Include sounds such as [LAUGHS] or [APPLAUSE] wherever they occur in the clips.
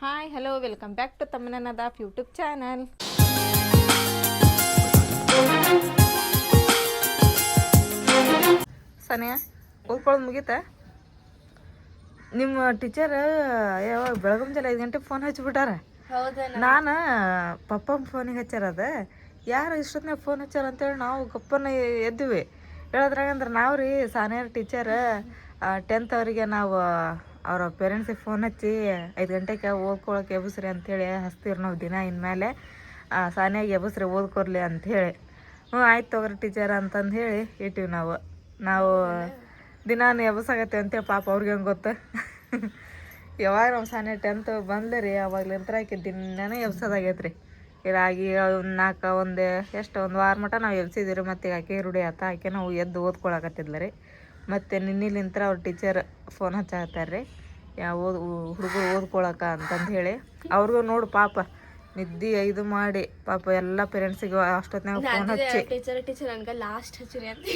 Hi hello welcome back to ತಮ್ಮನದಾಫ್ YouTube channel Saniya ಓದ್ಕೊಳ್ಳೋದು ಮುಗೀತಾ? ನಿಮ್ಮ ಟೀಚರ್ ಯಾವಾಗ ಬೆಳಗ್ಗೆ ಜಲ ಐದು ಗಂಟೆಗೆ ಫೋನ್ ಹಚ್ಚಿಬಿಟ್ಟಾರ ನಾನು ಪಪ್ಪನ ಫೋನಿಗೆ ಹಚ್ಚಾರದ ಅದ. ಯಾರು ಇಷ್ಟೊತ್ತಿನಾಗ ಫೋನ್ ಹಚ್ಚಾರ ಅಂತೇಳಿ ನಾವು ಗಪ್ಪನ ಎದ್ದಿವಿ. ಹೇಳೋದ್ರಾಗಂದ್ರೆ ನಾವು ರೀ ಸಾನಿಯರ್ ಟೀಚರ್ ಟೆಂತ್ ಅವರಿಗೆ ನಾವು ಅವ್ರ ಪೇರೆಂಟ್ಸಿಗೆ ಫೋನ್ ಹಚ್ಚಿ, ಐದು ಗಂಟೆಗೆ ಓದ್ಕೊಳಕ್ಕೆ ಎಬ್ಸ್ರಿ ಅಂಥೇಳಿ ಹಚ್ತೀವಿ ನಾವು ದಿನ ಇನ್ಮೇಲೆ ಸಾನಿಯಾಗಿ ಎಬ್ಸ್ರಿ ಓದ್ಕೊರ್ಲಿ ಅಂಥೇಳಿ ಹ್ಞೂ, ಆಯ್ತು ತೊಗೊರಿ ಟೀಚರ್ ಅಂತಂದು ಹೇಳಿ ಇಟ್ಟಿವಿ ನಾವು. ನಾವು ದಿನ ಎಬ್ಸಾಗತ್ತೇವೆ ಅಂತೇಳಿ ಪಾಪ ಅವ್ರಿಗೆ ಹೆಂಗೆ ಗೊತ್ತು? [LAUGHS] ಯಾವಾಗ ನಮ್ಮ ಸಾನೆ ಟೆಂತ್ ಬಂದ್ಲೆ ರೀ ಅವಾಗ್ಲಿಂತ್ರ ಆಕೆ ದಿನನೇ ಎಬ್ಸೋದಾಗೈತೆ ರೀ ರಾಗಿ ಒಂದು ನಾಲ್ಕು ಒಂದು ಎಷ್ಟು, ಒಂದು ವಾರ ಮಟ್ಟ ನಾವು ಎಬ್ಸಿದ್ದೀವಿ ರೀ, ಮತ್ತು ಆಕೆ ರೂಢಿ ಆತ, ಆಕೆ ನಾವು ಎದ್ದು ಓದ್ಕೊಳಕತ್ತಿದ್ಲ ರೀ. ಮತ್ತು ನಿನ್ನಿಲಿಂತ್ರ ಅವ್ರ ಟೀಚರ್ ಫೋನ್ ಹಚ್ಚಾತಾರೆ ರೀ ಯಾವ ಓದ್ ಹುಡುಗರು ಓದ್ಕೊಳಕ ಅಂತಂದು ಹೇಳಿ ಅವ್ರಿಗೂ ನೋಡು ಪಾಪ ನಿದ್ದಿ ಇದು ಮಾಡಿ ಪಾಪ ಎಲ್ಲ ಪೇರೆಂಟ್ಸಿಗೆ ಅಷ್ಟೊತ್ತಿನಾಗ ಫೋನ್ ಹಚ್ಚಿ. ಟೀಚರ್ ಟೀಚರ್ ಹಂಗ ಲಾಸ್ಟ್ ಹಚ್ಚಿರಿ ಅಂತ.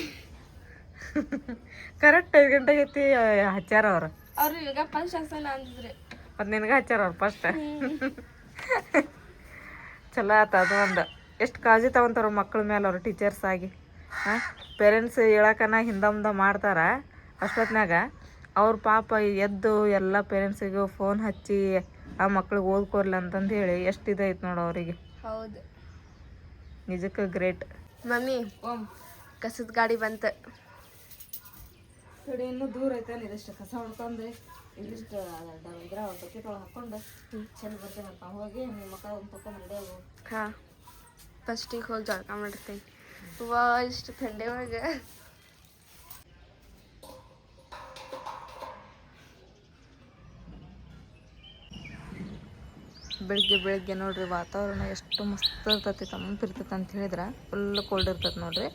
[LAUGHS] ಕರೆಕ್ಟ್ ಐದು ಗಂಟೆಗೆ ಐತಿ ಹಚ್ಚಾರ ಅವ್ರು. ಅವ್ರು ಇವಾಗ ಫಸ್ಟ್ ಹಚ್ಚಲ್ಲ ಅಂದಿದ್ರಿ. ಮತ್ತು ನಿನಗೆ ಹಚ್ಚಾರ ಅವ್ರು ಫಸ್ಟ್ [LAUGHS] ಚಲೋ ಆತ ಅದು ಒಂದು. ಎಷ್ಟು ಕಾಳಜಿ ತಗೊಂತಾರ ಮಕ್ಕಳ ಮೇಲೆ ಅವ್ರು ಟೀಚರ್ಸ್ ಆಗಿ. ಹಾಂ? ಪೇರೆಂಟ್ಸ್ ಹೇಳಕನ ಹಿಂದೆ ಮುಂದೆ ಮಾಡ್ತಾರ ಅಷ್ಟೊತ್ನಾಗ ಅವ್ರ ಪಾಪ ಎದ್ದು ಎಲ್ಲ ಪೇರೆಂಟ್ಸಿಗೂ ಫೋನ್ ಹಚ್ಚಿ ಆ ಮಕ್ಳಿಗೆ ಓದ್ಕೊರ್ಲಿ ಅಂತಂದು ಹೇಳಿ ಎಷ್ಟು ಇದೈತೆ ನೋಡು ಅವರಿಗೆ. ಹೌದು. ನಿಜಕ್ಕೆ ಗ್ರೇಟ್ ಮಮ್ಮಿ ಕಸದ ಗಾಡಿ ಬಂತು. ಕಡೆ ಇನ್ನೂ ದೂರ ಐತೆ ಇದಿಷ್ಟು ಕಸ ಹೊಡ್ಕೊಂಡು ಇದಿಷ್ಟು ಇದ್ರ ಬಕೆಟ್ ಒಳಗೆ ಹಾಕೊಂಡು ಚೆಲ್ಲಿ ಬರ್ತೇನೆ ಅಂತ ಹೋಗಿ ನಿಮ್ಮ ಮಕ್ಕಳು ಒಂದು ತಗೊಂಡು ರೆಡಿ ಆಗು ಹಾ ಫಸ್ಟಿಗೆ ಹೋಗಿ ಜಳಕ ಮಾಡಿರ್ತೀನಿ ವಾ ಇಷ್ಟು ಥಂಡಿ ಒಳಗೆ. ಬೆಳಗ್ಗೆ ಬೆಳಗ್ಗೆ ನೋಡ್ರಿ ವಾತಾವರಣ ಎಷ್ಟು ಮಸ್ತ್ ಇರ್ತೈತಿ ತಂಪಿರ್ತೈತೆ ಅಂತ ಹೇಳಿದ್ರೆ ಫುಲ್ ಕೋಲ್ಡ್ ಇರ್ತೈತೆ ನೋಡ್ರಿ.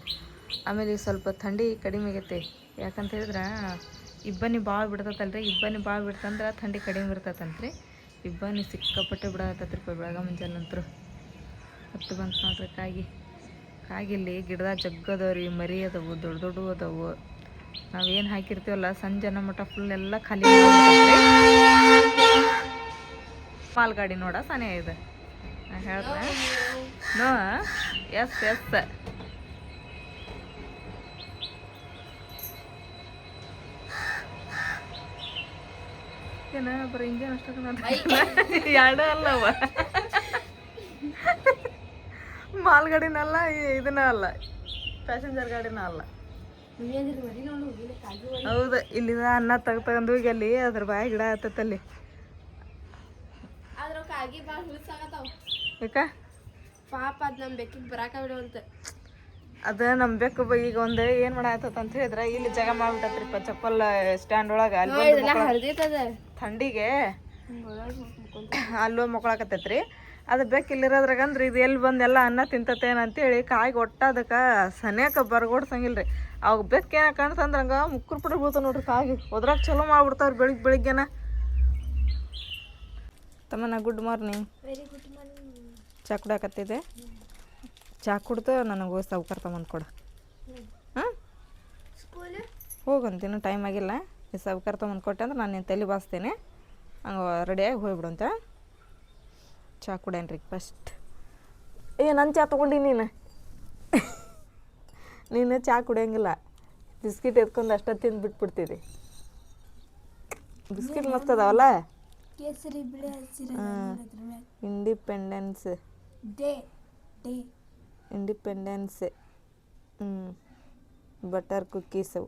ಆಮೇಲೆ ಸ್ವಲ್ಪ ಥಂಡಿ ಕಡಿಮೆ ಆಗೈತಿ. ಯಾಕಂತ ಹೇಳಿದ್ರೆ ಇಬ್ಬನಿ ಭಾಳ ಬಿಡ್ತೈತಲ್ರಿ, ಇಬ್ಬನಿ ಭಾಳ ಬಿಡ್ತಂದ್ರೆ ಥಂಡಿ ಕಡಿಮೆ ಇರ್ತೈತಂತ್ರಿ. ಇಬ್ಬನಿ ಸಿಕ್ಕಾಪಟ್ಟೆ ಬಿಡತ್ತೈತ್ರಿ ಬೆಳಗ್ಗೆ ಮುಂಜಾನೆ ಹತ್ತು ಬಂತು ನೋಡ್ರಿ ಕಾಗಿ ಕಾಗಿಲ್ಲಿ ಗಿಡದಾಗ ರೀ ಮರಿ ಅದಾವು ದೊಡ್ಡ ದೊಡ್ಡವು ಅದಾವು ನಾವೇನು ಹಾಕಿರ್ತೀವಲ್ಲ ಸಂಜೆನ ಮಟ್ಟ ಫುಲ್ ಎಲ್ಲ ಖಾಲಿ ಮಾಲ್ಗಾಡಿ ನೋಡ ಸನೇ ಇದೆ. ನಾ ಹೇಳ್ದೆ. No yes yes. ಏನ ಬರೀ ಇಂಜನ್ ಅಷ್ಟೇ ಎರಡೂ ಅಲ್ಲವ? ಮಾಲ್ಗಾಡಿನಲ್ಲ ಈ- ಇದನ್ನ ಅಲ್ಲ ಪ್ಯಾಸೆಂಜರ್ ಗಾಡಿನ ಅಲ್ಲ. ಹೌದ ಇಲ್ಲಿದ ಅನ್ನ ತಗ ತಗೊಂಡು ಹೋಗಿ ಅಲ್ಲಿ ಅದ್ರ ಬಾಯ ಗಿಡ ಆತತ್ತಲ್ಲಿ ಯಾಕ? ಪಾಪ ಅದ್ ನಮ್ಮ ಬೆಕ್ಕಿಗೆ ಬರಾಕ ಬಿಡುವಂತ ಅದ ನಮ್ ಬೆಕ್ಕು ಈಗ ಒಂದ್ ಏನ್ ಮಾಡಾತತ್ ಅಂತ ಹೇಳಿದ್ರ ಇಲ್ಲಿ ಜಾಗ ಮಾಡ್ಬಿಟ್ಟತ್ರಿಪ್ಪ ಚಪ್ಪಲ್ ಸ್ಟ್ಯಾಂಡ್ ಒಳಗ. ಅಲ್ಲಿ ಥಂಡಿಗೆ ಅಲ್ಲೋ ಮಕ್ಕಳಾಕತ್ತೈತ್ರಿ ಅದು ಬೆಕ್ಕು ಇಲ್ಲಿರೋದ್ರಾಗ ಅಂದ್ರೆ ಇದು ಎಲ್ಲಿ ಬಂದು ಎಲ್ಲ ಅನ್ನ ತಿಂತತೇನ ಅಂತೇಳಿ ಕಾಯಿಗೆ ಒಟ್ಟ ಅದಕ್ಕೆ ಸನ್ಯಾಕ ರೀ ಅವಾಗ ಬೆಕ್ಕ ಏನ ಕಾಣ್ತಂದ್ರ ಹಂಗೆ ಮುಕ್ಕುರ್ ಪುಡಿ ಬೀಳ್ತಾವೆ ನೋಡ್ರಿ ಕಾಯಿ ಒದ್ರಾಗ ಚಲೋ ಮಾಡ್ಬಿಡ್ತಾವ್ರಿ ಬೆಳಿಗ್ಗೆ ಬೆಳಿಗ್ಗೆನ. ತಮ್ಮನ good morning. Very good morning ಚಾ ಕುಡಾಕತ್ತಿದೆ ಚಾ ಕುಡ್ದು ನನಗೆ ಸೌಕರ್ ತಮ್ಮಂದು ಕೊಡು. ಹಾಂ? ಹೋಗಂತ ಇನ್ನೂ ಟೈಮ್ ಆಗಿಲ್ಲ. ಈ ಸೌಕರ್ ತೊಗೊಂಡು ಕೊಟ್ಟೆ ಅಂದ್ರೆ ನಾನು ನಿನ್ನ ತಲೆ ಬಾಸ್ತೇನೆ. ಹಂಗೆ ರೆಡಿಯಾಗಿ ಹೋಗ್ಬಿಡು ಅಂತ. ಚಾ ಕೊಡೇನ್ರಿ ಫಸ್ಟ್ ಏ ನನ್ನ ಚಾ ತೊಗೊಂಡಿ ನೀನು. ನೀನು ಚಾ ಕುಡಿಯಂಗಿಲ್ಲ. ಬಿಸ್ಕಿಟ್ ಎತ್ಕೊಂಡು ಅಷ್ಟ ತಿಂದು ಬಿಟ್ಬಿಡ್ತೀರಿ. ಬಿಸ್ಕಿಟ್ ಮಸ್ತ್ ಅದಾವಲ್ಲ ಇಂಡಿಪೆಂಡೆನ್ಸ್ ಇಂಡಿಪೆಂಡೆನ್ಸ್ ಹ್ಞೂ ಬಟರ್ ಕುಕ್ಕೀಸು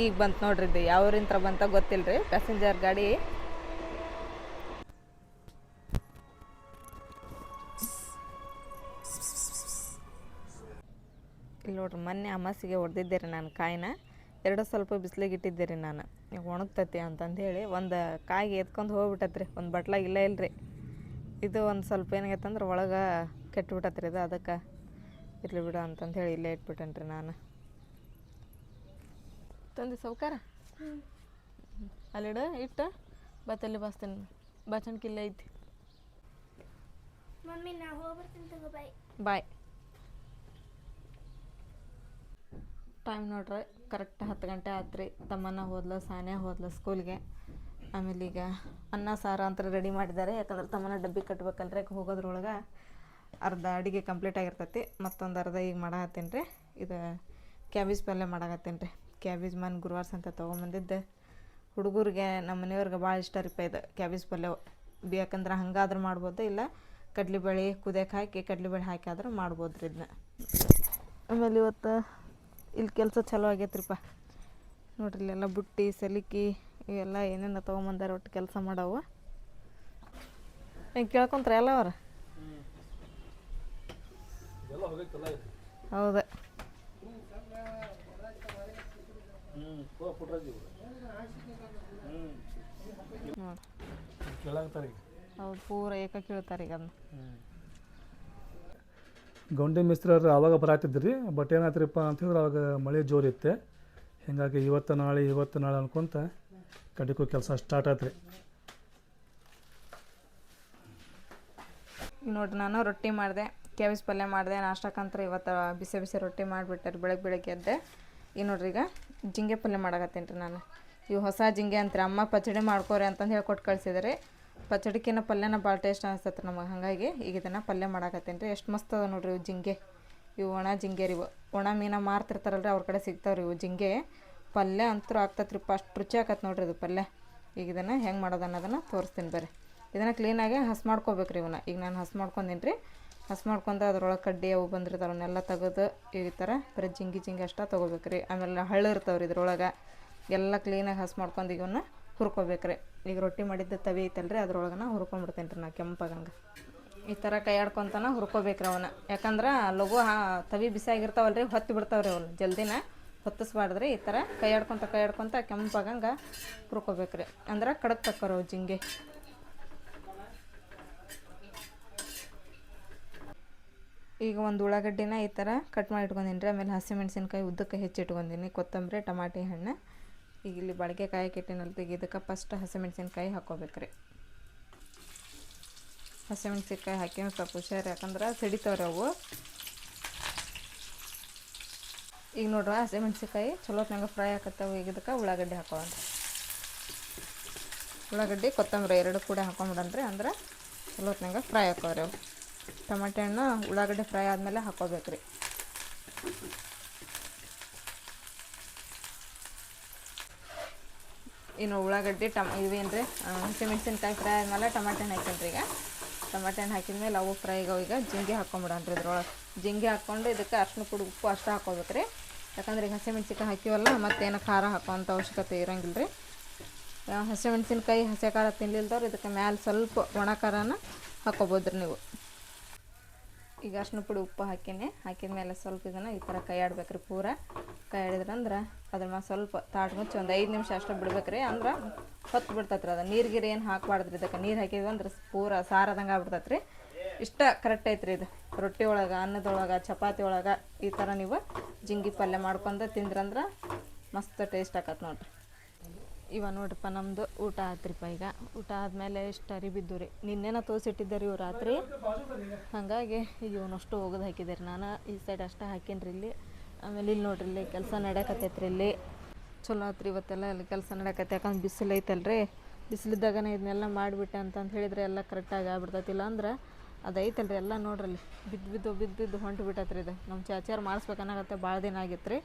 ಈಗ ಬಂತು ನೋಡ್ರಿ ಇದು ಯಾವ್ರಿಂತ್ರ ಬಂತ ಗೊತ್ತಿಲ್ರಿ. ಪ್ಯಾಸೆಂಜರ್ ಗಾಡಿ. ಇಲ್ಲಿ ನೋಡ್ರಿ ಮೊನ್ನೆ ಅಮಾಸಿಗೆ ಹೊಡೆದಿದ್ದೆ ರೀ ನಾನು ಕಾಯಿನ. ಎರಡು ಸ್ವಲ್ಪ ಬಿಸಿಲಿಗೆ ಇಟ್ಟಿದ್ದೆ ರೀ ನಾನು. ಈಗ ಒಣಗ್ತತಿ ಅಂತಂದೇಳಿ ಒಂದು ಕಾಯಿ ಎತ್ಕೊಂಡು ಹೋಗ್ಬಿಟ್ಟತ್ರಿ. ಒಂದು ಬಟ್ಲಾಗ ಇಲ್ಲ ಇಲ್ರಿ. ಇದು ಒಂದು ಸ್ವಲ್ಪ ಏನಾಗೈತಂದ್ರೆ ಒಳಗೆ ಕೆಟ್ಬಿಟ್ಟತ್ರಿ ಇದು. ಅದಕ್ಕೆ ಇರ್ಲಿ ಬಿಡು ಅಂತಂದು ಹೇಳಿ ಇಲ್ಲೇ ಇಟ್ಬಿಟ್ಟೇನ್ರಿ ನಾನು. ತಂದೆ ಸೌಕಾರ? ಅಲ್ಲಿಡ ಇಟ್ಟ ಬತ್ತಲ್ಲಿ ಬಾಸ್ತೀನಿ. ಬಚನ್ ಕಿಲ್ಲ ಐತಿ. ಮಮ್ಮಿ ನಾ ಹೋಗ್ಬರ್ತೀನಿ ತಗೋ ಬಾಯ್. ಬಾಯ್. ಟೈಮ್ ನೋಡ್ರಿ ಕರೆಕ್ಟ್ ಹತ್ತು ಗಂಟೆ ಆತ್ರಿ. ತಮ್ಮನ್ನ ಹೋದ್ಲ ಸಾನ್ಯ ಹೋದ್ಲ ಸ್ಕೂಲ್ಗೆ ಆಮೇಲೆ ಈಗ ಅನ್ನ ಸಾರು ಅಂತ ರೆಡಿ ಮಾಡಿದ್ದಾರೆ. ಯಾಕಂದ್ರೆ ತಮ್ಮನ ಡಬ್ಬಿ ಕಟ್ಬೇಕಲ್ರಿ ಹೋಗೋದ್ರೊಳಗೆ ಅರ್ಧ ಅಡುಗೆ ಕಂಪ್ಲೀಟ್ ಆಗಿರ್ತೈತಿ. ಮತ್ತೊಂದು ಅರ್ಧ ಈಗ ಮಾಡಾಕತ್ತೀನಿ ರೀ. ಇದು ಕ್ಯಾಬೇಜ್ ಪಲ್ಯ ಮಾಡಾಕತ್ತೀನಿ ರೀ. ಕ್ಯಾಬೇಜ್ ಮನ್ ಗುರುವಾರ ಅಂತ ತೊಗೊಂಬಂದಿದ್ದೆ. ಹುಡುಗರಿಗೆ ನಮ್ಮ ಮನೆಯವ್ರಿಗೆ ಭಾಳ ಇಷ್ಟ ರೀ ಇದು ಕ್ಯಾಬೇಜ್ ಪಲ್ಯ. ಬಿ ಯಾಕಂದ್ರೆ ಹಂಗಾದ್ರೂ ಮಾಡ್ಬೋದು ಇಲ್ಲ ಕಡ್ಲೆಬೇಳೆ ಕುದಿಯಕ್ಕೆ ಹಾಕಿ ಕಡ್ಲೆಬೇಳೆ ಹಾಕಿ ಆದರೂ ಮಾಡ್ಬೋದು ರೀ ಇದನ್ನ ಆಮೇಲೆ ಇವತ್ತು ಇಲ್ಲಿ ಕೆಲಸ ಚಲೋ ಆಗೈತ್ರಿಪ್ಪ ನೋಡ್ರಿ ಇಲ್ಲೆಲ್ಲ ಬುಟ್ಟಿ ಸಲಿಕಿ ಇವೆಲ್ಲ ಏನೇನು ತೊಗೊಂಬಂದಾರ ಒಟ್ಟು ಕೆಲಸ ಮಾಡವು. ಹೆಂಗೆ ಕೇಳ್ಕೊಂತಾರೆ ಎಲ್ಲ ಅವ್ರ? ಹೌದು ನೋಡಿ ಕೇಳಾಗ್ತಾರೆ ಈಗ ಹೌದು ಪೂರ ಏಕ ಕೇಳ್ತಾರೆ ಈಗ ಗೌಂಡಿ ಮಿಸ್ತ್ರರು ಅವಾಗ ಬರಾತಿದ್ರಿ ಬಟ್ ಏನಾಯ್ತ್ರಿಪ್ಪ ಅಂತ ಹೇಳಿದ್ರೆ ಅವಾಗ ಮಳೆ ಜೋರಿತ್ತೆ ಹಿಂಗಾಗಿ ಹೀಗಾಗಿ ಇವತ್ತು ನಾಳೆ ಇವತ್ತು ನಾಳೆ ಅನ್ಕೊಂತ ಕಡಿಕೋ ಕೆಲಸ ಸ್ಟಾರ್ಟ್ ಆತ್ರಿ. ನೋಡ್ರಿ ನಾನು ರೊಟ್ಟಿ ಮಾಡಿದೆ ಕೇವಿಸ್ ಪಲ್ಯ ಮಾಡಿದೆ ನಾಷ್ಟಕ್ಕಂತ ಇವತ್ತು ಬಿಸಿ ಬಿಸಿ ರೊಟ್ಟಿ ಮಾಡಿಬಿಟ್ಟೆ ಬೆಳಗ್ಗೆ ಬೆಳಗ್ಗೆ ಎದ್ದೆ. ಈಗ ನೋಡ್ರಿ ಈಗ ಜಿಂಗೆ ಪಲ್ಯ ಮಾಡಾಕತ್ತೀನಿ ರೀ ನಾನು. ಇವು ಹೊಸ ಜಿಂಗೆ ಅಂತೀರಿ. ಅಮ್ಮ ಪಚಡಿ ಮಾಡ್ಕೋರಿ ಅಂತಂದು ಹೇಳಿ ಕೊಟ್ಟು ಕಳ್ಸಿದ್ರಿ. ಪಚಡಿಕಿನ ಪಲ್ಯನ ಭಾಳ ಟೇಸ್ಟ್ ಅನಿಸ್ತೈತೆ ನಮಗೆ. ಹಾಗಾಗಿ ಈಗ ಇದನ್ನು ಪಲ್ಯ ಮಾಡಾಕತ್ತೇನೆ ರೀ ಎಷ್ಟು ಮಸ್ತ್ ಅದ ನೋಡ್ರಿ ಇವು ಜಿಂಗೆ. ಇವು ಒಣ ಜಿಂಗೆ ರೀ ಇವು. ಒಣ ಮೀನ ಮಾರ್ತಿರ್ತಾರಲ್ರಿ ಅವ್ರ ಕಡೆ ಸಿಗ್ತಾವ್ರಿ ಇವು ಜಿಂಗೆ. ಪಲ್ಯ ಅಂತೂ ಆಗ್ತೈತೆ ರೀ ಅಷ್ಟು ರುಚಿ ಆಕತ್ತೆ ನೋಡ್ರಿ ಇದು ಪಲ್ಯ. ಈಗ ಇದನ್ನು ಹೆಂಗೆ ಮಾಡೋದು ಅನ್ನೋದನ್ನು ತೋರಿಸ್ತೀನಿ ಬರ್ರಿ. ಇದನ್ನು ಕ್ಲೀನಾಗಿ ಹಸ್ ಮಾಡ್ಕೋಬೇಕು ರೀ ಇವನ್ನ. ಈಗ ನಾನು ಹಸ್ ಮಾಡ್ಕೊಂಡೀನಿ ರೀ ಹಸ್ ಮಾಡ್ಕೊಂಡು ಅದ್ರೊಳಗೆ ಕಡ್ಡಿ ಅವು ಬಂದಿರ್ತಾವೆ, ಅವನ್ನೆಲ್ಲ ತೆಗೆದು ಈ ಥರ ಬರೀ ಜಿಂಗಿ ಜಿಂಗಿ ಅಷ್ಟ ತೊಗೋಬೇಕು ರೀ ಆಮೇಲೆ ಹಳ್ಳು ರೀ ಇದ್ರೊಳಗೆ. ಎಲ್ಲ ಕ್ಲೀನಾಗಿ ಹಸ್ ಮಾಡ್ಕೊಂಡು ಇವನ್ನ ಹುರ್ಕೋಬೇಕು ರೀ ಈಗ ರೊಟ್ಟಿ ಮಾಡಿದ್ದ ತವಿ ಐತಲ್ರಿ ನಾ ಹುರ್ಕೊಂಬಿಡ್ತೇನೆ ರೀ ನಾ ಕೆಂಪಾಗಂಗೆ. ಈ ಥರ ಕೈ ಆಡ್ಕೊತಾನ ಹುರ್ಕೋಬೇಕ್ರಿ ಅವನ್ನ. ಯಾಕಂದ್ರೆ ಲಘು ಹಾ ತವಿ ಬಿಸಿ ಹೊತ್ತಿ ಬಿಡ್ತಾವ್ರಿ ಅವನ್ನ ಜಲ್ದಿನ. ಹೊತ್ತಿಸ್ಬಾರ್ದ್ರಿ, ಈ ಥರ ಕೈ ಆಡ್ಕೊತ ಕೈ ಆಡ್ಕೊತ ಕೆಂಪಾಗಂಗೆ ಹುರ್ಕೋಬೇಕ್ರಿ. ಅಂದ್ರೆ ಕಡಕ್ ತಕ್ಕೋರು ಜಿಂಗೆ. ಈಗ ಒಂದು ಉಳ್ಳಾಗಡ್ಡಿನ ಈ ಥರ ಕಟ್ ಮಾಡಿ ಇಟ್ಕೊಂಡೀನಿ ರೀ ಆಮೇಲೆ ಹಸಿಮೆಣ್ಸಿನ್ಕಾಯಿ, ಉದ್ದಕ್ಕೆ ಹೆಚ್ಚಿಟ್ಕೊಂಡಿನಿ ಕೊತ್ತಂಬರಿ, ಟಮಾಟಿ, ಹಣ್ಣು. ಈಗ ಇಲ್ಲಿ ಬಾಳಿಕೆ ಕಾಯಿ ಕೆಟ್ಟಿನಲ್ಲಿ ತೆಗಿದಕ್ಕೆ ಫಸ್ಟ್ ಹಸಿಮೆಣ್ಸಿನ್ಕಾಯಿ ಹಾಕ್ಕೋಬೇಕ್ರಿ. ಹಸಿಮೆಣ್ಸಿನ್ಕಾಯಿ ಹಾಕಿ ಸ್ವಲ್ಪ ಹುಷಾರು, ಯಾಕಂದ್ರೆ ಸಿಡಿತಾವ್ರಿ ಅವು. ಈಗ ನೋಡ್ರಿ, ಹಸಿಮೆಣ್ಸಿನ್ಕಾಯಿ ಚಲೋ ನಂಗೆ ಫ್ರೈ ಹಾಕತ್ತವು ಈಗ ಇದಕ್ಕೆ ಉಳ್ಳಾಗಡ್ಡಿ ಹಾಕೋಣ ಉಳ್ಳಾಗಡ್ಡಿ, ಕೊತ್ತಂಬರಿ ಎರಡು ಕೂಡ ಹಾಕೊಂಬಿಡನ್ರಿ ಅಂದ್ರೆ ಚಲೋ ನಂಗೆ ಫ್ರೈ ಹಾಕೋರಿ ಅವು. ಟಮಾಟೆ ಹಣ್ಣು ಉಳ್ಳಾಗಡ್ಡೆ ಫ್ರೈ ಆದಮೇಲೆ ಹಾಕೋಬೇಕ್ರಿ ಇನ್ನು ಇವೇನು ಟಮ ಇವೇನ್ರಿ ಹಸಿಮೆಣ್ಸಿನ್ಕಾಯಿ ಫ್ರೈ ಆದಮೇಲೆ ಟಮಾಟೆ ಹಣ್ಣು ಹಾಕ್ಯನ್ರಿ ಈಗ. ಟಮಾಟೆ ಹಣ್ಣು ಹಾಕಿದ್ಮೇಲೆ ಅವು ಫ್ರೈ ಆಗವು ಈಗ ಜಿಂಗೆ ಹಾಕ್ಕೊಂಬಿಡನ್ರಿ ಇದ್ರೊಳಗೆ. ಜಿಂಗೆ ಹಾಕ್ಕೊಂಡು ಇದಕ್ಕೆ ಅರ್ಶಿನ ಪುಡಿ, ಉಪ್ಪು ಅಷ್ಟು ಹಾಕೋಬೇಕ್ರಿ ಯಾಕಂದ್ರೆ ಈಗ ಹಸಿಮೆಣ್ಸಿನ್ಕಾಯಿ ಹಾಕಿವಲ್ಲ, ಮತ್ತೇನು ಖಾರ ಹಾಕೋವಂಥ ಅವಶ್ಯಕತೆ ಇರೋಂಗಿಲ್ಲ ರೀ. ಹಸಿಮೆಣ್ಸಿನ್ಕಾಯಿ, ಹಸಿ ಖಾರ ತಿನ್ಲಿಲ್ದವ್ರು ಇದಕ್ಕೆ ಮ್ಯಾಲೆ ಸ್ವಲ್ಪ ಒಣ ಖಾರನ ಹಾಕೋಬೋದ್ರಿ ನೀವು. ಈಗ ಅರ್ಶಿನ ಪುಡಿ ಉಪ್ಪು ಹಾಕಿನಿ. ಹಾಕಿದ ಮೇಲೆ ಸ್ವಲ್ಪ ಇದನ್ನು ಈ ಥರ ಕೈ ಆಡ್ಬೇಕ್ರಿ ಪೂರ. ಕೈ ಆಡಿದ್ರಂದ್ರೆ ಅದ್ರ ಮೇಲೆ ಸ್ವಲ್ಪ ತಾಟ್ ಮುಚ್ಚಿ ಒಂದು ಐದು ನಿಮಿಷ ಅಷ್ಟು ಬಿಡ್ಬೇಕ್ರಿ. ಅಂದ್ರೆ ಹೊತ್ತು ಬಿಡ್ತೈತ್ರಿ ಅದು. ನೀರು ಗೀರು ಏನು ಹಾಕ್ಬಾರ್ದ್ರಿ ಇದಕ್ಕೆ. ನೀರು ಹಾಕಿದ್ವಿ ಅಂದ್ರೆ ಪೂರ ಸಾರದಂಗೆ ಆಗ್ಬಿಡ್ತೈತ್ರಿ. ಇಷ್ಟ ಕರೆಕ್ಟ್ ಐತ್ರಿ ಇದು. ರೊಟ್ಟಿ ಒಳಗೆ, ಅನ್ನದೊಳಗೆ, ಚಪಾತಿ ಒಳಗೆ ಈ ಥರ ನೀವು ಜಿಂಗಿ ಪಲ್ಯ ಮಾಡ್ಕೊಂಡು ತಿಂದ್ರಂದ್ರೆ ಮಸ್ತ್ ಟೇಸ್ಟ್ ಆಕತ್ ನೋಡ್ರಿ. ಇವ ನೋಡ್ರಿಪ್ಪ ನಮ್ಮದು ಊಟ ಆತ್ರಿಪ್ಪ ಈಗ. ಊಟ ಆದಮೇಲೆ ಎಷ್ಟು ಅರಿ ಬಿದ್ದು ರೀ. ನಿನ್ನೆನ ತೋರಿಸಿಟ್ಟಿದ್ದೆ ರೀ ರಾತ್ರಿ. ಹಾಗಾಗಿ ಇವನಷ್ಟು ಹೋಗೋದು ಹಾಕಿದ್ದಾರೆ ನಾನು ಈ ಸೈಡ್ ಅಷ್ಟೇ ಹಾಕೀನಿ ರೀ ಇಲ್ಲಿ. ಆಮೇಲೆ ಇಲ್ಲಿ ನೋಡ್ರಿ, ಇಲ್ಲಿ ಕೆಲಸ ನಡೆಯಕತ್ತೈತ್ರಿ ಇಲ್ಲಿ. ಚಲೋ ಆತ್ರಿ ಇವತ್ತೆಲ್ಲ, ಇಲ್ಲಿ ಕೆಲಸ ನಡೆಯಕತ್ತೆ. ಯಾಕಂದ್ರೆ ಬಿಸಿಲು ಐತಲ್ರಿ. ಬಿಸಿಲಿದ್ದಾಗನೇ ಇದನ್ನೆಲ್ಲ ಮಾಡಿಬಿಟ್ಟೆ ಅಂತಂದು ಹೇಳಿದ್ರೆ ಎಲ್ಲ ಕರೆಕ್ಟಾಗಿ ಆಗ್ಬಿಡ್ತೈತಿಲ್ಲ ಅಂದ್ರೆ ಅದು ಐತಲ್ರಿ ಎಲ್ಲ ನೋಡ್ರಿ ಅಲ್ಲಿ. ಬಿದ್ದು ಬಿದ್ದು ಬಿದ್ದು ಬಿದ್ದು ಹೊಂಟು ಬಿಟ್ಟತ್ರಿ ಇದು. ನಮ್ಮ ಚಾಚಾರ ಮಾಡಿಸ್ಬೇಕನ್ನಾಗತ್ತೆ ಭಾಳ ದಿನ ಆಗಿತ್ತು ರೀ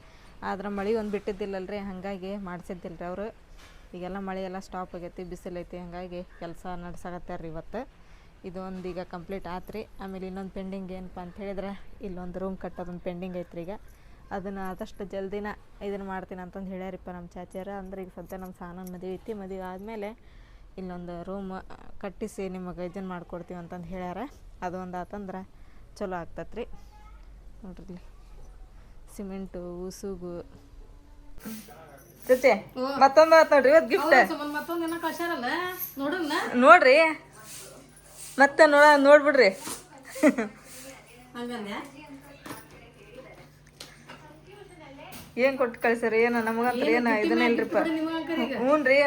ಆದ್ರೆ ಮಳೆ ಒಂದು ಬಿಟ್ಟಿದ್ದಿಲ್ಲಲ್ರಿ. ಹಾಗಾಗಿ ಮಾಡಿಸಿದ್ದಿಲ್ಲ ರೀ ಅವರು. ಈಗೆಲ್ಲ ಮಳೆ ಎಲ್ಲ ಸ್ಟಾಪ್ ಆಗೈತಿ ಬಿಸಿಲೈತಿ ಹಾಗಾಗಿ ಕೆಲಸ ನಡ್ಸಾಕತ್ತಾರ ರೀ ಇವತ್ತು. ಇದು ಒಂದು ಈಗ ಕಂಪ್ಲೀಟ್ ಆತ್ರಿ. ಆಮೇಲೆ ಇನ್ನೊಂದು ಪೆಂಡಿಂಗ್ ಏನಪ್ಪ ಅಂತ ಹೇಳಿದ್ರೆ, ಇಲ್ಲೊಂದು ರೂಮ್ ಕಟ್ಟೋದೊಂದು ಪೆಂಡಿಂಗ್ ಐತ್ರಿ ಈಗ. ಅದನ್ನು ಆದಷ್ಟು ಜಲ್ದಿನ ಇದನ್ನು ಮಾಡ್ತೀನಿ ಅಂತಂದು ಹೇಳ್ಯಾರಿಪ್ಪ ನಮ್ಮ ಚಾಚಾರ ಅಂದ್ರೆ ಈಗ ಸದ್ಯ ನಮ್ಮ ಸಾನನ ಮದುವೆ ಐತಿ, ಮದುವೆ ಆದಮೇಲೆ ಇಲ್ಲೊಂದು ರೂಮ್ ಕಟ್ಟಿಸಿ ನಿಮಗೆ ಇದನ್ನು ಮಾಡ್ಕೊಡ್ತೀವಿ ಅಂತಂದು ಹೇಳ್ಯಾರ. ಅದು ಒಂದು ಆತಂದ್ರೆ ಚಲೋ ಆಗ್ತತ್ರಿ. ನೋಡ್ರಿ ಇಲ್ಲಿ. ಸಿಮೆಂಟು, ಉಸುಗು. ಚಚೆ ಮತ್ತೊಂದು ಆತ್ ನೋಡ್ರಿ ಇವತ್ತು ಗಿಫ್ಟ್ ನೋಡ್ರಿ. ಮತ್ತೆ ನೋಡ ನೋಡ್ಬಿಡ್ರಿ. ಏನ್ ಕೊಟ್ಟು ಕಳ್ಸ್ರಿ ಏನ ನಮಗಂತ ಏನ ಇದನ್ನ ಇಲ್ರಿಪ್ಪ. ಹ್ಞೂ ರೀ.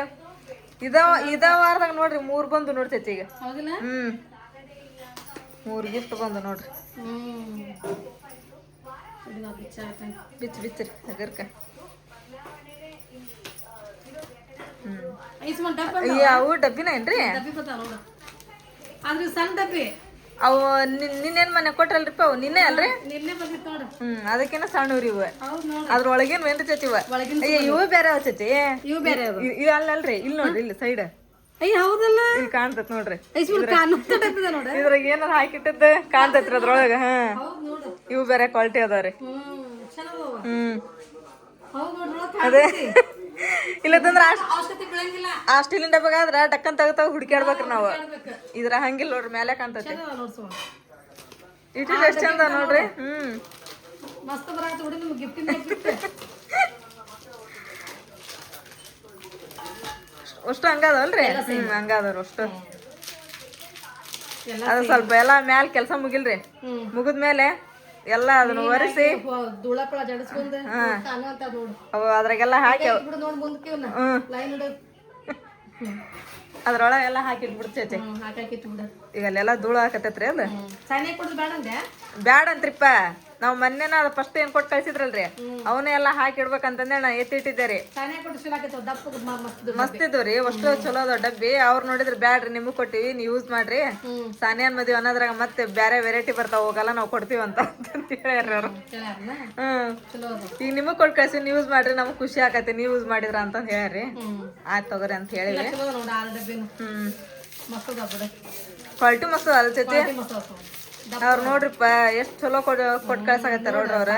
ಇದ ಇದ ವಾರದಾಗ ನೋಡ್ರಿ ಮೂರ್ ಬಂದು ನೋಡ್ತೈತಿ ಈಗ. ಹ್ಮ್. ಮೂರ್ ಗಿಫ್ಟ್ ಬಂದು ನೋಡ್ರಿ. ಬಿಚ್ಚ ಬಿಚ್ಚ್ರಿ ಅದರ್ಕ ಅವು ಡಬ್ಬಿನ ಏನ್ರಿ? ಇವು ಸಣ್ಣ ಡಬ್ಬಿ. ಅವು ನಿನ್- ನಿನ್ನೇನ್ ಮನೆ ಕೊಟ್ರಲ್ರಿಪ್ಪ ಅವು ನಿನ್ನೆ ಅಲ್ರಿ? ಹ್ಮ್ ಅದಕ್ಕಿಂತ ಸಣ್ಣವ್ರಿ ಇವ ಹೌದು ನೋಡು. ಅದ್ರೊಳಗೇನ್ ವೇಂದ್ರ ಚತಿ ಇವ. ಒಳಗಿನ ಇವು ಬೇರೆ ಅವ ಚತಿ ಇವು ಬೇರೆ ಇವು ಅಲ್ಲಲ್ರಿ ಇಲ್ಲಿ ನೋಡ್ರಿ ಇಲ್ಲಿ ಸೈಡ್. ಅಯ್ಯ ಹೌದಲ್ಲ? ಇಲ್ಲಿ ಕಾಣ್ತತ್ ನೋಡ್ರಿ. ಇದ್ರಾಗ ಏನಾರ ಹಾಕಿಟ್ಟದ ಕಾಣ್ತೈತ್ರಿ ಅದ್ರೊಳಗ ಹಾ. ಇವು ಬೇರೆ ಕ್ವಾಲಿಟಿ ಅದಾವ್ರಿ. ಹ್ಮ್ ಅದೇ. ಇಲ್ಲದಂದ್ರ ಅಷ್ಟ್ ಡಬ್ಬಗಾದ್ರ ಡಕ್ಕನ್ ತಗ ತಗ ಹುಡುಕ್ಯಾಡ್ಬೇಕ್ರಿ ನಾವು. ಇದ್ರ ಹಂಗಿಲ್ಲ ನೋಡ್ರಿ ಮೇಲೆ ಕಾಣ್ತೈತಿ. ಇಟ್ಟಿಲ್ಲ ಎಷ್ಟ್ ಚಂದ ನೋಡ್ರಿ? ಹ್ಮ್. ಅಷ್ಟು ಹಂಗದವಲ್ರಿ ಹ್ಮ್ ಹಂಗದವ್ರಿ ಅಷ್ಟು. ಅದು ಸ್ವಲ್ಪ ಎಲ್ಲಾ ಮ್ಯಾಲ ಕೆಲಸ ಮುಗಿಲ್ರಿ. ಮುಗಿದ್ಮೇಲೆ ಎಲ್ಲ ಅದನ್ನ ಒರೆಸಿ. ಧೂಳಪ್ಪಳ ಜಡಿಸ್ಕೊಂಡ್. ನೋಡು. ಅವು ಅದ್ರಾಗೆಲ್ಲ ಹಾಕಿ ಅದ್ರೊಳಗೆ ಬಿಡು ನೋಡ್ ಮುಂದಕ್ಕೆ ಇವ್ನ ಹ್ಮ್. ಲೈನ್ ಇಡು. [LAUGHS] ಅದ್ರೊಳಗೆಲ್ಲ ಹಾಕಿ ಇಟ್ಬಿಡ್ತೈತಿ ಹ್ಮ್ ಹಾಕಾಕಿತ್ತು ಬಿಡು ಈಗ ಅಲ್ಲೆಲ್ಲ ಧೂಳು ಹಾಕತೈತ್ರಿ ಅದು. ಹ್ಮ್. ಸಣ್ಣ ಮೊನ್ನೆ ನಾವು ನಾವ್ ಫಸ್ಟ್ ಏನ್ ಕೊಟ್ಟು ಕಳ್ಸಿದ್ರಲ್ರಿ? ಅವನ್ನೇ ಎಲ್ಲ ಹಾಕಿ ಇಡ್ಬೇಕಂತಂದೆ ನಾ ಎತ್ತಿಟ್ಟಿದ್ದೆ ರೀ ಮಸ್ತ್ ಇದ್ವು ರೀ ಅಷ್ಟು ಚಲೋ ದೊಡ್ಡ ಡಬ್ಬಿ. ಅವ್ರು ನೋಡಿದ್ರೆ ಬ್ಯಾಡ್ರಿ ನಿಮಗ್ ಕೊಟ್ಟಿವಿ ನೀವು ಯೂಸ್ ಮಾಡ್ರಿ. ಸಾನಿಯಾನ್ ಮದ್ವಿ ಅನ್ನೋದ್ರಾಗ ಮತ್ತೆ ಬೇರೆ ವೆರೈಟಿ ಬರ್ತಾವ ಹೋಗಲ್ಲ ನಾವು ಕೊಡ್ತೀವಿ ಅಂತ ಹೇಳ್ಯಾರ ಅವ್ರು. ಹ್ಮ್ ಈಗ ನಿಮಗ್ ಕೊಟ್ಟು ಕಳ್ಸಿ ನೀವು ಯೂಸ್ ಮಾಡ್ರಿ ನಮಗ್ ಖುಷಿ ಆಕತಿ ನೀವು ಯೂಸ್ ಮಾಡಿದ್ರ ಅಂತ ಹೇಳ್ರಿ ಆಯ್ತು ತಗೋರಿ ಅಂತ ಹೇಳಿ ಹ್ಮ್. ಕ್ವಾಲಿಟಿ ಮಸ್ತ್ ಅಲ್ಸತಿ ಅವ್ರು ನೋಡ್ರಿಪ್ಪ ಎಷ್ಟು ಚಲೋ ಕೊಡ್ ಕೊಟ್ಟು ಕಳ್ಸಾಕತ್ತಾರ ನೋಡ್ರಿ ಅವ್ರ.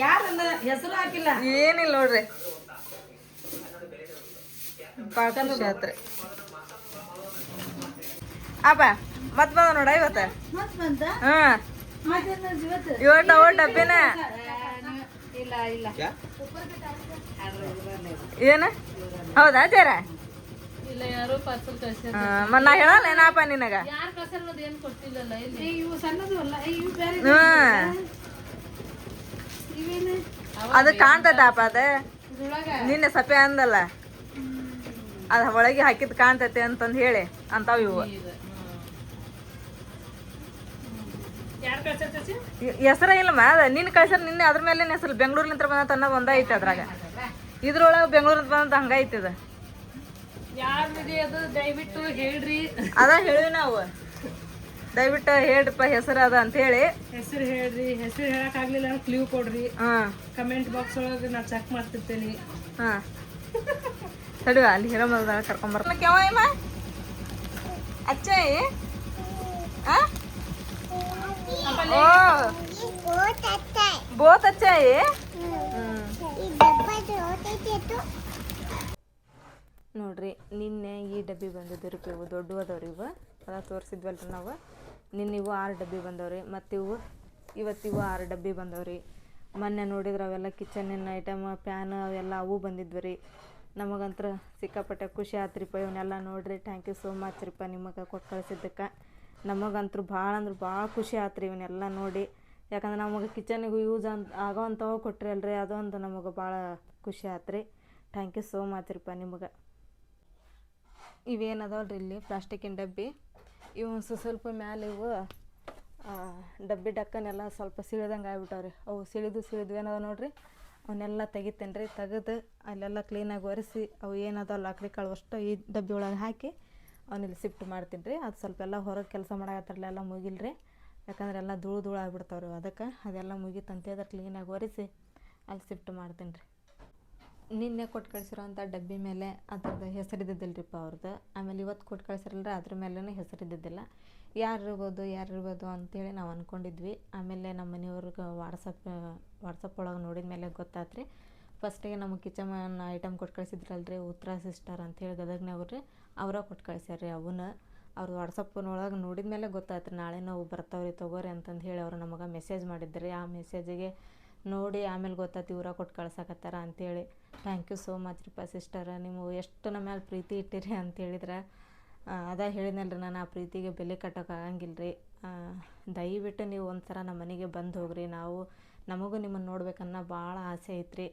ಯಾರನ್ನ ಹೆಸರು ಹಾಕಿಲ್ಲ? ಏನಿಲ್ಲ ನೋಡ್ರಿ. ಅಪ್ಪ ಮತ್ ಬಂದ ನೋಡ ಇವತ್ತ? ಇವತ್ತ ಹ್ಮ್ ಅವ ಡಬ್ಬಿನ? ಇಲ್ಲ ಇಲ್ಲ. ಏನ? ಹೌದಾ ಜರ? ಇಲ್ಲ ಯಾರೋ ಪಾರ್ಸಲ್ ಕಳ್ಸಿ ಮತ್ ನಾ ಹೇಳಲ್ಲ ಏನಪ್ಪ ನಿನಗ? ಯಾರು ಕಳ್ಸಾರ ಅನ್ನೋದು ಏನು ಕೊಟ್ಟಿಲ್ಲಲ್ಲ ಇಲ್ಲಿ? ಇವು ಸಣ್ಣದು ಅಲ್ಲ. ಇವು ಬೇರೆ ಹ್ಮ್. ಇವೇನು? ಅದು ಕಾಣ್ತದಪ್ಪ ಅದ. ನಿನ್ನೆ ಸಪೆ ಅಂದಲ್ಲ. ಅದ ಒಳಗೆ ಹಾಕಿದ್ ಕಾಣ್ತೈತೆ ಅಂತಂದ್ ಹೇಳಿ ಅಂತಾವ್ ಇವು. ಹೆಸರ ಇಲ್ಲಮ್ಮ ಅದ ನಿನ್ನ ಕಳ್ಸರ್ ನಿನ್ನೆ ಅದ್ರ ಮೇಲೆ ಹೆಸರು? ಬೆಂಗಳೂರ್ಲಿಂತ್ರ ಬಂದ ಅನ್ನೋದು ಒಂದ ಐತಿ ಅದ್ರಾಗ. ಇದ್ರೊಳಗೆ ಬೆಂಗಳೂರಿಂದ ಬಂದ ಹಂಗ ಐತಿ ಅದು ದಯವಿಟ್ಟು ಹೇಳ್ರಿ. ಅದ ಹೇಳಿವಿ ನಾವು. ದಯವಿಟ್ಟು ಹೇಳ್ರಿಪ್ಪ ಹೆಸರು ಅದ ಅಂತ ಹೇಳಿ. ಹೆಸರು ಹೇಳ್ರಿ. ಹೆಸರು ಹೇಳಕ್ ಆಗ್ಲಿಲ್ಲ ಕ್ಲೀವ್ ಕೊಡ್ರಿ. ಹಾ. ಕಮೆಂಟ್ ಬಾಕ್ಸ್ ಒಳಗೆ ನಾ ಚೆಕ್ ಮಾಡ್ತಿರ್ತೇನೆ. ಹಾ. ತಡಿವ ಅಲ್ಲಿ ಹಿರಮಲ್ದಾಗ ಕರ್ಕೊಂಬರ್ಲ ಕೆವ ಇಮ್ಮ ಅಚ್ಚಯ್ ಬೋತ್ ಅಚ್ಚಯ್ ನೋಡ್ರಿ, ನಿನ್ನೆ ಈ ಡಬ್ಬಿ ಬಂದಿದ್ದು ರೀ ಇವು ದೊಡ್ಡವು ರೀ ಇವು. ಅದ ತೋರಿಸಿದ್ವಲ್ರಿ ನಾವು. ನಿನ್ನೆ ಇವು ಆರು ಡಬ್ಬಿ ಬಂದವ್ರಿ, ಮತ್ತು ಇವು ಇವತ್ತಿವು ಇವು ಆರು ಡಬ್ಬಿ ಬಂದವ್ರಿ. ಮೊನ್ನೆ ನೋಡಿದ್ರೆ ಅವೆಲ್ಲ ಕಿಚನಿನ ಐಟಮ್, ಪ್ಯಾನ್ ಅವೆಲ್ಲ ಅವು ಬಂದಿದ್ವು ರೀ ನಮಗಂತ್ರ ಸಿಕ್ಕಾಪಟ್ಟೆ ಖುಷಿ ಆತ್ರಿಪ್ಪ, ಇವನ್ನೆಲ್ಲ ನೋಡ್ರಿ. ಥ್ಯಾಂಕ್ ಯು ಸೋ ಮಚ್ ರೀಪ್ಪ ನಿಮಗೆ ಕೊಟ್ಟು ಕಳ್ಸಿದ್ದಕ್ಕೆ. ನಮಗಂತೂ ಭಾಳ ಅಂದ್ರೆ ಭಾಳ ಖುಷಿ ಆತ್ರಿ ಇವನ್ನೆಲ್ಲ ನೋಡಿ. ಯಾಕಂದ್ರೆ ನಮಗೆ ಕಿಚನಿಗೂ ಯೂಸ್ ಅಂತ ಆಗೋವಂಥವು ಕೊಟ್ರಿ ಅಲ್ರಿ ಅದೊಂದು ನಮಗೆ ಭಾಳ ಖುಷಿ ಆತ್ರಿ. ಥ್ಯಾಂಕ್ ಯು ಸೋ ಮಚ್ ರೀಪ್ಪ ನಿಮಗೆ. ಇವೇನು ಅದಾವಲ್ರಿ ಇಲ್ಲಿ? ಪ್ಲಾಸ್ಟಿಕ್ಕಿನ ಡಬ್ಬಿ. ಇವು ಸ್ವಲ್ಪ ಮ್ಯಾಲೆ ಇವು ಡಬ್ಬಿ ಡಕ್ಕನೆಲ್ಲ ಸ್ವಲ್ಪ ಸಿಳಿದಂಗೆ ಆಗ್ಬಿಟ್ಟವ್ರಿ. ಅವು ಸಿಳಿದು ಸಿಳಿದು ಏನದ ನೋಡ್ರಿ? ಅವನ್ನೆಲ್ಲ ತೆಗಿತೇನೆ ರೀ, ತೆಗೆದು ಅಲ್ಲೆಲ್ಲ ಕ್ಲೀನಾಗಿ ಒರೆಸಿ ಅವು ಏನದಾವಲ್ಲ ಲಾಕ್ರಿ ಕಾಳು ಅಷ್ಟು ಈ ಡಬ್ಬಿ ಒಳಗೆ ಹಾಕಿ ಅವನ್ನಿಲ್ಲಿ ಶಿಫ್ಟ್ ಮಾಡ್ತೀನಿ ರೀ. ಅದು ಸ್ವಲ್ಪ ಎಲ್ಲ ಹೊರಗೆ ಕೆಲಸ ಮಾಡಾಕತ್ತಾರಲ್ಲ ಎಲ್ಲ ಮುಗಿಲ್ರಿ. ಯಾಕಂದ್ರೆ ಎಲ್ಲ ಧೂಳು ಧೂಳು ಆಗ್ಬಿಡ್ತಾವ್ರಿ ಅದಕ್ಕೆ. ಅದೆಲ್ಲ ಮುಗೀತಂತೇಳಿದ್ರೆ ಕ್ಲೀನಾಗಿ ಒರೆಸಿ ಅಲ್ಲಿ ಶಿಫ್ಟ್ ಮಾಡ್ತೀನಿ ರೀ. ನಿನ್ನೆ ಕೊಟ್ಟು ಕಳ್ಸಿರೋಂಥ ಡಬ್ಬಿ ಮೇಲೆ ಅದ್ರದ್ದು ಹೆಸರಿದ್ದಿದ್ದಿಲ್ಲರಿಪ್ಪ ಅವ್ರದ್ದು ಆಮೇಲೆ ಇವತ್ತು ಕೊಟ್ಟು ಕಳಿಸಿರಲ್ಲ ಅದ್ರ ಮೇಲೇ ಹೆಸರಿದ್ದಿದ್ದಿಲ್ಲ. ಯಾರು ಇರ್ಬೋದು ಯಾರು ಇರ್ಬೋದು ಅಂತೇಳಿ ನಾವು ಅಂದ್ಕೊಂಡಿದ್ವಿ ಆಮೇಲೆ ನಮ್ಮ ಮನೆಯವ್ರಿಗೆ ವಾಟ್ಸಪ್ ವಾಟ್ಸಪ್ ಒಳಗೆ ನೋಡಿದ ಮೇಲೆ ಗೊತ್ತಾತ್ರಿ. ಫಸ್ಟಿಗೆ ನಮಗೆ ಕಿಚನ್ ಐಟಮ್ ಕೊಟ್ಟು ಕಳ್ಸಿದ್ರಲ್ರಿ ಉತ್ತರ ಸಿಸ್ಟರ್ ಗದಗ್ನವ್ರು ರೀ ಅವರ ಕೊಟ್ಟು ಕಳಿಸ್ಯಾರ ರೀ ಅವನ್ನ ಅವ್ರು ವಾಟ್ಸಪ್ನೊಳಗೆ ನೋಡಿದ ಮೇಲೆ ಗೊತ್ತಾಯ್ತು ರೀ ನಾಳೆ ನಾವು ಬರ್ತಾವ್ರಿ ತಗೋರಿ ಅಂತಂದು ಹೇಳಿ ಅವ್ರು ನಮಗೆ ಮೆಸೇಜ್ ಮಾಡಿದ್ರಿ. ಆ ಮೆಸೇಜಿಗೆ ನೋಡಿ ಆಮೇಲೆ ಗೊತ್ತಾತಿ ಇವ್ರ ಕೊಟ್ಟು ಕಳ್ಸಕತ್ತಾರ ಅಂಥೇಳಿ ಥ್ಯಾಂಕ್ ಯು ಸೋ ಮಚ್ ರೀಪ್ಪ ಸಿಸ್ಟರ್ ನೀವು ಎಷ್ಟು ನಮ್ಮ ಮೇಲೆ ಪ್ರೀತಿ ಇಟ್ಟಿರಿ ಅಂತ ಹೇಳಿದ್ರೆ ಅದ ಹೇಳಿದ್ನಲ್ರಿ ನಾನು ಆ ಪ್ರೀತಿಗೆ ಬೆಲೆ ಕಟ್ಟೋಕೆ ಆಗಂಗಿಲ್ಲ ರೀ ದಯವಿಟ್ಟು ನೀವು ಒಂಥರ ನಮ್ಮ ಮನೆಗೆ ಬಂದು ಹೋಗ್ರಿ. ನಾವು ನಮಗೂ ನಿಮ್ಮನ್ನು ನೋಡ್ಬೇಕನ್ನೋ ಭಾಳ ಆಸೆ ಐತ್ರಿ.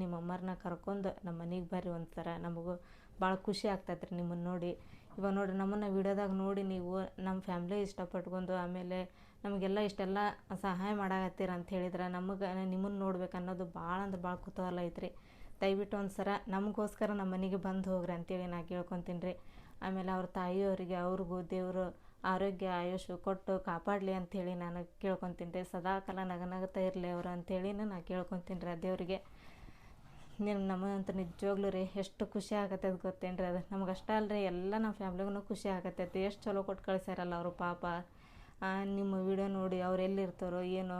ನಿಮ್ಮ ಅಮ್ಮರನ್ನ ಕರ್ಕೊಂಡು ನಮ್ಮ ಮನೆಗೆ ಬರ್ರಿ ಒಂಥರ ನಮಗೂ ಭಾಳ ಖುಷಿ ಆಗ್ತೈತೆ ರೀ ನಿಮ್ಮನ್ನು ನೋಡಿ. ಇವಾಗ ನೋಡಿರಿ ನಮ್ಮನ್ನು ವಿಡಿಯೋದಾಗ ನೋಡಿ ನೀವು ನಮ್ಮ ಫ್ಯಾಮ್ಲಿ ಇಷ್ಟಪಟ್ಕೊಂಡು ಆಮೇಲೆ ನಮಗೆಲ್ಲ ಇಷ್ಟೆಲ್ಲ ಸಹಾಯ ಮಾಡಾಕತ್ತೀರ ಅಂತ ಹೇಳಿದ್ರೆ ನಮಗೆ ನಿಮ್ಮನ್ನು ನೋಡ್ಬೇಕು ಅನ್ನೋದು ಭಾಳ ಅಂದ್ರೆ ಭಾಳ ಕುತೂಹಲ ಐತ್ರಿ. ದಯವಿಟ್ಟು ಒಂದು ಸಲ ನಮಗೋಸ್ಕರ ನಮ್ಮ ಮನೆಗೆ ಬಂದು ಹೋಗ್ರಿ ಅಂತೇಳಿ ನಾ ಕೇಳ್ಕೊತೀನಿ ರೀ. ಆಮೇಲೆ ಅವ್ರ ತಾಯಿಯವರಿಗೆ, ಅವ್ರಿಗೂ ದೇವರು ಆರೋಗ್ಯ, ಆಯುಷು ಕೊಟ್ಟು ಕಾಪಾಡಲಿ ಅಂಥೇಳಿ ನಾನು ಕೇಳ್ಕೊತೀನಿ ರೀ. ಸದಾಕಾಲ ನಗನಗ್ತಾ ಇರಲಿ ಅವರು ಅಂಥೇಳಿನೂ ನಾ ಕೇಳ್ಕೊತೀನಿ ರೀ ದೇವರಿಗೆ. ನಿಮ್ಮ ನಮಗಂತೂ ನಿಜವಾಗ್ಲೂ ರೀ, ಎಷ್ಟು ಖುಷಿ ಆಗತ್ತದ ಗೊತ್ತೇನು ರೀ ಅದು. ನಮ್ಗೆ ಅಷ್ಟೇ ರೀ ಎಲ್ಲ ನಮ್ಮ ಫ್ಯಾಮ್ಲಿಗೂ ಖುಷಿ ಆಗತ್ತೈತಿ. ಎಷ್ಟು ಚಲೋ ಕೊಟ್ಟು ಕಳಿಸ್ಯಾರಲ್ಲ ಅವರು ಪಾಪ. ನಿಮ್ಮ ವಿಡಿಯೋ ನೋಡಿ ಅವ್ರು ಎಲ್ಲಿರ್ತಾರೋ ಏನೋ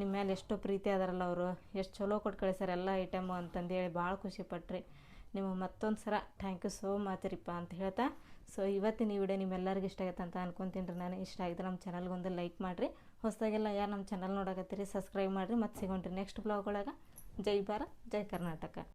ನಿಮ್ಮ ಮೇಲೆ ಎಷ್ಟೋ ಪ್ರೀತಿ ಅದಾರಲ್ಲ ಅವರು, ಎಷ್ಟು ಚಲೋ ಕೊಟ್ಟು ಕಳಿಸ್ಯಾರ ಎಲ್ಲ ಐಟಮು ಅಂತಂದೇಳಿ ಭಾಳ ಖುಷಿ ನಿಮ್ಮ ಮತ್ತೊಂದು ಸಲ ಥ್ಯಾಂಕ್ ಯು ಸೋ ಮಚ್ ರೀಪ್ಪ ಅಂತ ಹೇಳ್ತಾ ಸೊ ಇವತ್ತಿನ ಈ ವಿಡಿಯೋ ನಿಮ್ಮೆಲ್ಲರಿಗೂ ಇಷ್ಟ ಆಗತ್ತೆ ಅಂತ ಅನ್ಕೊತೀನಿ ರೀ ನಾನು. ಇಷ್ಟ ಆಗಿದ್ರೆ ನಮ್ಮ ಚಾನಲ್ಗೆ ಒಂದು ಲೈಕ್ ಮಾಡಿರಿ. ಹೊಸದಾಗೆಲ್ಲ ಯಾರು ನಮ್ಮ ಚಾನಲ್ ನೋಡಕತ್ತೀರಿ ಸಬ್ಸ್ಕ್ರೈಬ್ ಮಾಡಿರಿ ಮತ್ತು ಸಿಗೋಣ್ರಿ ನೆಕ್ಸ್ಟ್ ಬ್ಲಾಗ್ ಒಳಗೆ. ಜೈ ಭಾರತ್, ಜೈ ಕರ್ನಾಟಕ.